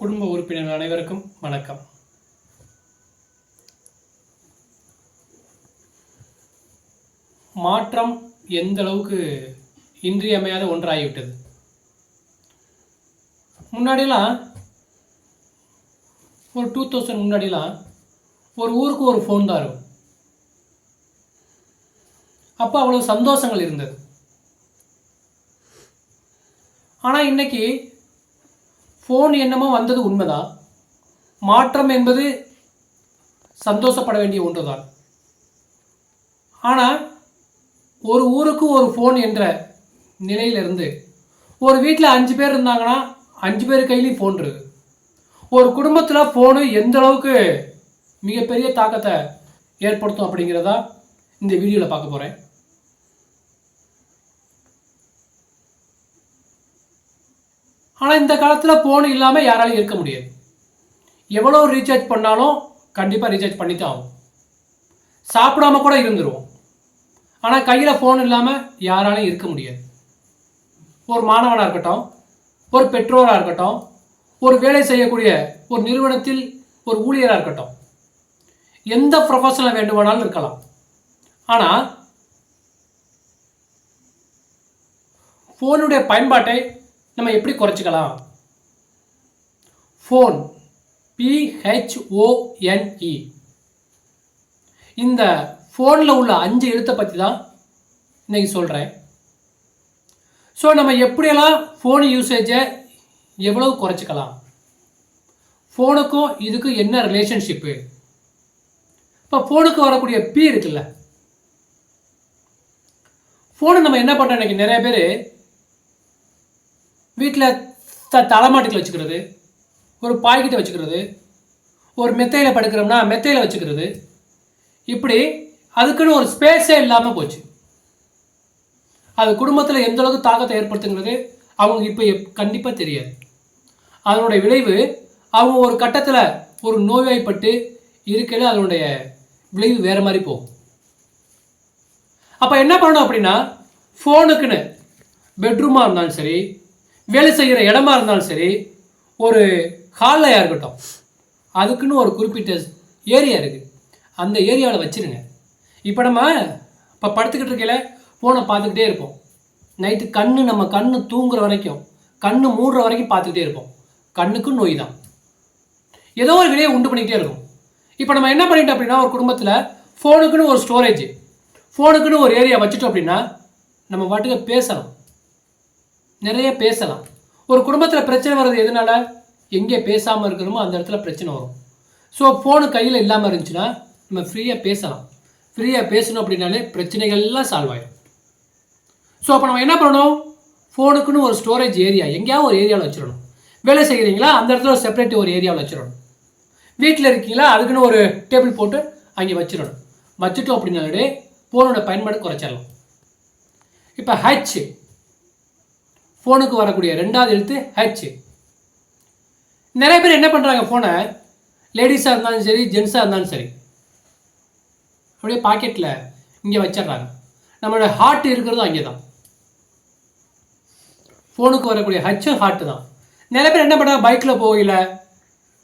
குடும்ப உறுப்பினர் அனைவருக்கும் வணக்கம். மாற்றம் எந்த அளவுக்கு இன்றியமையாத ஒன்றாகிவிட்டது? முன்னாடிலாம் ஒரு டூ தௌசண்ட் முன்னாடிலாம் ஒரு ஊருக்கு ஒரு ஃபோன் தான் இருக்கும். அப்போ அவ்வளோ சந்தோஷங்கள் இருந்தது. ஆனால் இன்னைக்கு ஃபோன் என்னமோ வந்தது உண்மைதான். மாற்றம் என்பது சந்தோஷப்பட வேண்டிய ஒன்றுதான். ஆனால் ஒரு ஊருக்கு ஒரு ஃபோன் என்ற நிலையிலிருந்து ஒரு வீட்டில் அஞ்சு பேர் இருந்தாங்கன்னா அஞ்சு பேர் கையிலையும் ஃபோன் இருக்குது ஒரு குடும்பத்தில் ஃபோனு எந்த அளவுக்கு மிகப்பெரிய தாக்கத்தை ஏற்படுத்தும் அப்படிங்கிறதா இந்த வீடியோவில் பார்க்க போகிறேன் ஆனால் இந்த காலத்தில் ஃபோன் இல்லாமல் யாராலையும் இருக்க முடியாது. எவ்வளோ ரீசார்ஜ் பண்ணாலும் கண்டிப்பாக ரீசார்ஜ் பண்ணி தான் ஆகும் சாப்பிடாம கூட இருந்துருவோம். ஆனால் கையில் ஃபோன் இல்லாமல் யாராலையும் இருக்க முடியாது. ஒரு மாணவனாக இருக்கட்டும் ஒரு பெற்றோராக இருக்கட்டும் ஒரு வேலை செய்யக்கூடிய ஒரு நிறுவனத்தில் ஒரு ஊழியராக இருக்கட்டும் எந்த ப்ரொஃபஷனில் வேண்டுமானாலும் இருக்கலாம். ஆனால் ஃபோனுடைய பயன்பாட்டை நம்ம எப்படி குறைச்சிக்கலாம்? ஃபோன் பிஹெச்ஓஎன்இ இந்த ஃபோனில் உள்ள அஞ்சு எழுத்தை பற்றி தான் இன்றைக்கி சொல்கிறேன் ஸோ நம்ம எப்படியெல்லாம் ஃபோன் யூசேஜை எவ்வளவு குறைச்சிக்கலாம்? ஃபோனுக்கும் இதுக்கும் என்ன ரிலேஷன்ஷிப்பு இப்போ ஃபோனுக்கு வரக்கூடிய பி இருக்குல்ல. ஃபோனை நம்ம என்ன பண்ணுறோம் இன்றைக்கி நிறைய பேர் வீட்டில் த தலைமாட்டில் வச்சுக்கிறது ஒரு பாய்கிட்ட வச்சுக்கிறது ஒரு மெத்தையில் படுக்கிறோம்னா மெத்தையில் வச்சுக்கிறது இப்படி அதுக்குன்னு ஒரு ஸ்பேஸே இல்லாமல் போச்சு. அது குடும்பத்தில் எந்த அளவுக்கு தாக்கத்தை ஏற்படுத்துங்கிறது அவங்களுக்கு இப்போ எப் கண்டிப்பாக தெரியாது. அதனுடைய விளைவு அவங்க ஒரு கட்டத்தில் ஒரு நோய்வாய்ப்பட்டு இருக்கையில் அதனுடைய விளைவு வேறு மாதிரி போகும். அப்போ என்ன பண்ணணும் அப்படின்னா ஃபோனுக்குன்னு பெட்ரூமாக இருந்தாலும் சரி வேலை செய்கிற இடமா இருந்தாலும் சரி ஒரு ஹால்லையாக இருக்கட்டும். அதுக்குன்னு ஒரு குறிப்பிட்ட ஏரியா இருக்குது அந்த ஏரியாவில் வச்சிருங்க. இப்போ நம்ம இப்போ படுத்துக்கிட்டு இருக்கையில் ஃபோனை பார்த்துக்கிட்டே இருப்போம். நைட்டு கண் நம்ம கண் தூங்குற வரைக்கும் கண் மூடுற வரைக்கும் பார்த்துக்கிட்டே இருப்போம். கண்ணுக்கும் நோய் தான். ஏதோ ஒரு விலையை உண்டு பண்ணிக்கிட்டே இருக்கும். இப்போ நம்ம என்ன பண்ணிட்டோம் அப்படின்னா ஒரு குடும்பத்தில் ஃபோனுக்குன்னு ஒரு ஸ்டோரேஜ் ஃபோனுக்குன்னு ஒரு ஏரியா வச்சுட்டோம் அப்படின்னா நம்ம பாட்டுக்கு பேசலாம் நிறைய பேசலாம். ஒரு குடும்பத்தில் பிரச்சனை வர்றது எதனால? எங்கே பேசாமல் இருக்கிறோமோ அந்த இடத்துல பிரச்சனை வரும். ஸோ ஃபோனு கையில் இல்லாமல் இருந்துச்சுன்னா நம்ம ஃப்ரீயாக பேசலாம். ஃப்ரீயாக பேசணும் அப்படின்னாலே பிரச்சனைகள்லாம் சால்வ் ஆகிடும் ஸோ அப்போ நம்ம என்ன பண்ணணும்? ஃபோனுக்குன்னு ஒரு ஸ்டோரேஜ் ஏரியா எங்கேயாவது ஒரு ஏரியாவில் வச்சிடணும். வேலை செய்கிறீங்களா அந்த இடத்துல ஒரு செப்பரேட் ஒரு ஏரியாவில் வச்சிடணும். வீட்டில் இருக்கீங்களா? அதுக்குன்னு ஒரு டேபிள் போட்டு அங்கே வச்சிடணும். வச்சுட்டோம் அப்படின்னாலே ஃபோனோட பயன்பாடு குறைச்சிடலாம். இப்போ ஹச் ஃபோனுக்கு வரக்கூடிய ரெண்டாவது எழுத்து ஹச் நிறைய பேர் என்ன பண்ணுறாங்க ஃபோனை லேடிஸாக இருந்தாலும் சரி ஜென்ஸாக இருந்தாலும் சரி. அப்படியே பாக்கெட்டில் இங்கே வச்சிடுறாங்க. நம்மளோட ஹார்ட் இருக்கிறதும் அங்கே தான் ஃபோனுக்கு வரக்கூடிய ஹச்சும் ஹார்ட்டு தான். நிறைய பேர் என்ன பண்ணுறாங்க பைக்கில் போகல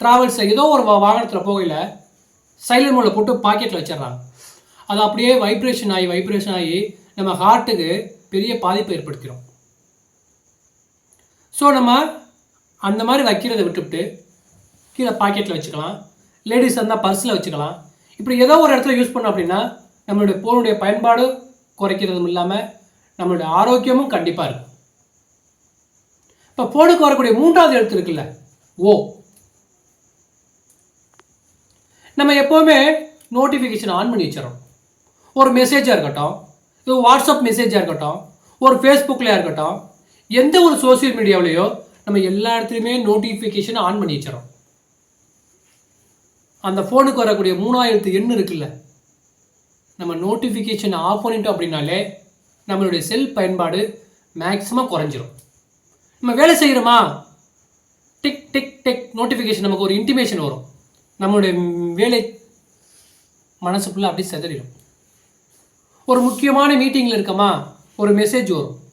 ட்ராவல்ஸில் ஏதோ ஒரு வாகனத்தில் போகல சைலண்ட் மோடில் போட்டு பாக்கெட்டில் வச்சிடுறாங்க. அது அப்படியே வைப்ரேஷன் ஆகி வைப்ரேஷன் ஆகி நம்ம ஹார்ட்டுக்கு பெரிய பாதிப்பை ஏற்படுத்திடும் ஸோ நம்ம அந்த மாதிரி வைக்கிறத விட்டுவிட்டு கீழே பாக்கெட்டில் வச்சுக்கலாம். லேடிஸ் இருந்தால் பர்ஸில் வச்சுக்கலாம். இப்படி ஏதோ ஒரு இடத்துல யூஸ் பண்ணோம் அப்படின்னா நம்மளுடைய ஃபோனுடைய பயன்பாடு குறைக்கிறதும் இல்லாமல் நம்மளுடைய ஆரோக்கியமும் கண்டிப்பாக இருக்கும். இப்போ ஃபோனுக்கு வரக்கூடிய மூன்றாவது எழுத்து இருக்குல்ல ஓ நம்ம எப்போவுமே நோட்டிஃபிகேஷன் ஆன் பண்ணி வச்சிடறோம். ஒரு மெசேஜாக இருக்கட்டும் இது வாட்ஸ்அப் மெசேஜாக இருக்கட்டும் ஒரு ஃபேஸ்புக்லையாக இருக்கட்டும் எந்த ஒரு சோஷியல் மீடியாவிலையோ நம்ம எல்லா இடத்துலையுமே நோட்டிஃபிகேஷன் ஆன் பண்ணி வச்சிடறோம். அந்த ஃபோனுக்கு வரக்கூடிய மூணாயிரத்து எண் இருக்குல்ல நம்ம நோட்டிஃபிகேஷன் ஆஃப் பண்ணிட்டோம் அப்படின்னாலே நம்மளுடைய செல் பயன்பாடு மேக்ஸிமம் குறைஞ்சிரும். நம்ம வேலை செய்கிறோமா டிக் டிக் டிக் நோட்டிஃபிகேஷன் நமக்கு ஒரு இன்டிமேஷன் வரும். நம்மளுடைய வேலை மனசுக்குள்ளே அப்படியே செதறிடும். ஒரு முக்கியமான மீட்டிங்கில் இருக்கமா? ஒரு மெசேஜ் வரும்.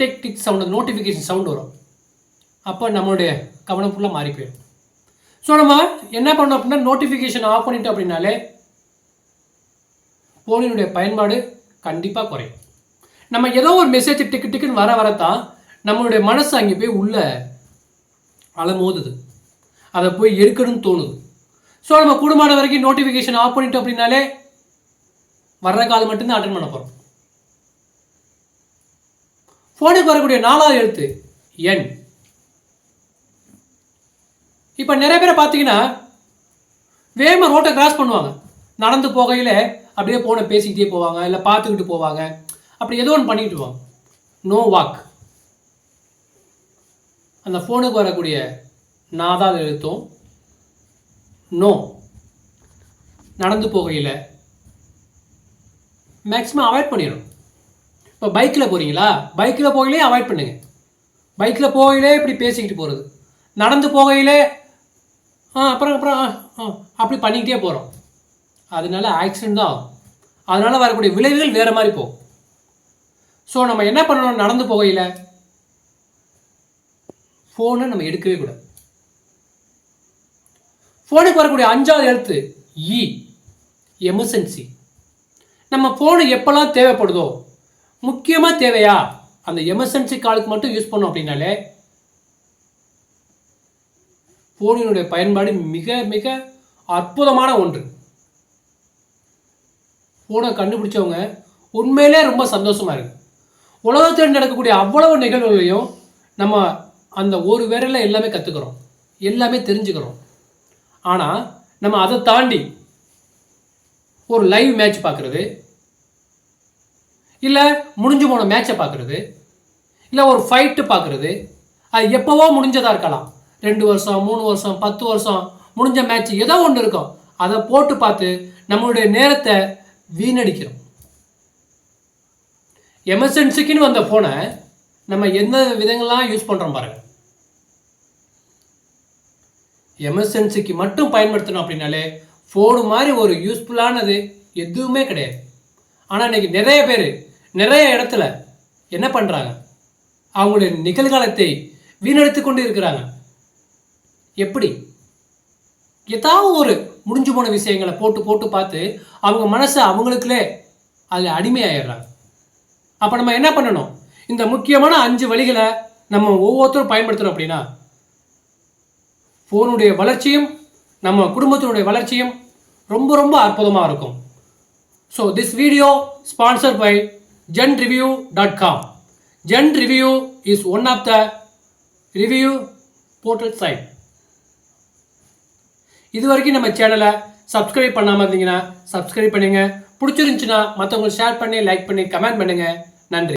Tick tick sound notification sound வரும். அப்போ நம்மளுடைய கவனம் ஃபுல்லாக மாறி போயிடும். ஸோ நம்ம என்ன பண்ணோம் அப்படின்னா நோட்டிஃபிகேஷன் ஆஃப் பண்ணிட்டோம் அப்படின்னாலே ஃபோனினுடைய பயன்பாடு கண்டிப்பாக குறையும். நம்ம ஏதோ ஒரு மெசேஜ் டிக்கு டிக்குன்னு வர வரத்தான் நம்மளுடைய மனசு அங்கே போய் உள்ள அலமோதுது. அதை போய் எடுக்கணும்னு தோணுது. ஸோ நம்ம கூடுமான வரைக்கும் நோட்டிஃபிகேஷன் ஆஃப் பண்ணிட்டோம் அப்படின்னாலே வர்ற கால் மட்டும்தான் அட்டன் பண்ண போகிறோம் ஃபோனுக்கு வரக்கூடிய நாலாவது எழுத்து எண். இப்போ நிறைய பேரை பார்த்தீங்கன்னா வேகமாக ரோட்டை கிராஸ் பண்ணுவாங்க. நடந்து போகையில் அப்படியே ஃபோனை பேசிக்கிட்டே போவாங்க இல்லை பார்த்துக்கிட்டு போவாங்க. அப்படி ஏதோ ஒன்று பண்ணிக்கிட்டு போவாங்க நோ வாக் அந்த ஃபோனுக்கு வரக்கூடிய நாதாவது எழுத்தும் நோ நடந்து போகையில் மேக்ஸிமம் அவாய்ட் பண்ணிடும் இப்போ பைக்கில் போகிறீங்களா பைக்கில் போகையிலே அவாய்ட் பண்ணுங்க. பைக்கில் போகையிலே இப்படி பேசிக்கிட்டு போகிறது நடந்து போகையிலே ஆ அப்புறம் அப்புறம் ஆ, ஆ, அப்படி பண்ணிக்கிட்டே போகிறோம் அதனால ஆக்சிடென்ட் தான் ஆகும். அதனால் வரக்கூடிய விளைவுகள் வேறு மாதிரி போகும். ஸோ நம்ம என்ன பண்ணணும் நடந்து போகையில்? ஃபோனை நம்ம எடுக்கவே கூடாது. ஃபோனுக்கு வரக்கூடிய அஞ்சாவது எழுத்து e, இ எமர்ஜென்சி நம்ம ஃபோனு எப்போல்லாம் தேவைப்படுதோ முக்கியமாக தேவையா? அந்த எமர்ஜென்சி காலுக்கு மட்டும் யூஸ் பண்ணோம் அப்படின்னாலே ஃபோனினுடைய பயன்பாடு மிக மிக அற்புதமான ஒன்று. ஃபோனை கண்டுபிடிச்சவங்க உண்மையிலே ரொம்ப சந்தோஷமாக இருக்கு. உலகத்தில் நடக்கக்கூடிய அவ்வளவு நிகழ்வுகளையும் நம்ம அந்த ஒரு விரலில் எல்லாமே கற்றுக்கிறோம் எல்லாமே தெரிஞ்சுக்கிறோம். ஆனால் நம்ம அதை தாண்டி ஒரு லைவ் மேட்ச் பார்க்குறது இல்லை முடிஞ்சு போன மேட்சை பார்க்குறது இல்லை ஒரு ஃபைட்டு பார்க்குறது அது எப்போவோ முடிஞ்சதாக இருக்கலாம். ரெண்டு வருஷம் மூணு வருஷம் பத்து வருஷம் முடிஞ்ச மேட்ச் ஏதோ ஒன்று இருக்கும். அதை போட்டு பார்த்து நம்மளுடைய நேரத்தை வீணடிக்கிறோம். எமர்ஜென்சிக்குன்னு வந்த ஃபோனை நம்ம எந்த விதங்கள்லாம் யூஸ் பண்ணுறோம் பாருங்க. எமர்ஜென்சிக்கு மட்டும் பயன்படுத்தணும் அப்படின்னாலே ஃபோனு மாதிரி ஒரு யூஸ்ஃபுல்லானது எதுவுமே கிடையாது. ஆனால் இன்னைக்கு நிறைய பேர் நிறைய இடத்துல என்ன பண்ணுறாங்க அவங்களுடைய நிகழ்காலத்தை வீணடித்து கொண்டு இருக்கிறாங்க. எப்படி? ஏதாவது ஒரு முடிஞ்சு போன விஷயங்களை போட்டு போட்டு பார்த்து அவங்க மனசை அவங்களுக்குள்ளே அதில் அடிமையாயிடுறாங்க. அப்போ நம்ம என்ன பண்ணணும்? இந்த முக்கியமான அஞ்சு வழிகளை நம்ம ஒவ்வொருத்தரும் பயன்படுத்துகிறோம் அப்படின்னா ஃபோனுடைய வளர்ச்சியும் நம்ம குடும்பத்தினுடைய வளர்ச்சியும் ரொம்ப ரொம்ப அற்புதமாக இருக்கும். So this video sponsor by Zen review dot com Zen review is one of the review portal site இது வரைக்கும் நம்ம சேனலை சப்ஸ்கிரைப் பண்ணாமல் இருந்தீங்கன்னா சப்ஸ்கிரைப் பண்ணுங்கள் பிடிச்சிருந்துச்சுன்னா மற்றவங்களுக்கு ஷேர் பண்ணி லைக் பண்ணி கமெண்ட் பண்ணுங்கள் நன்றி.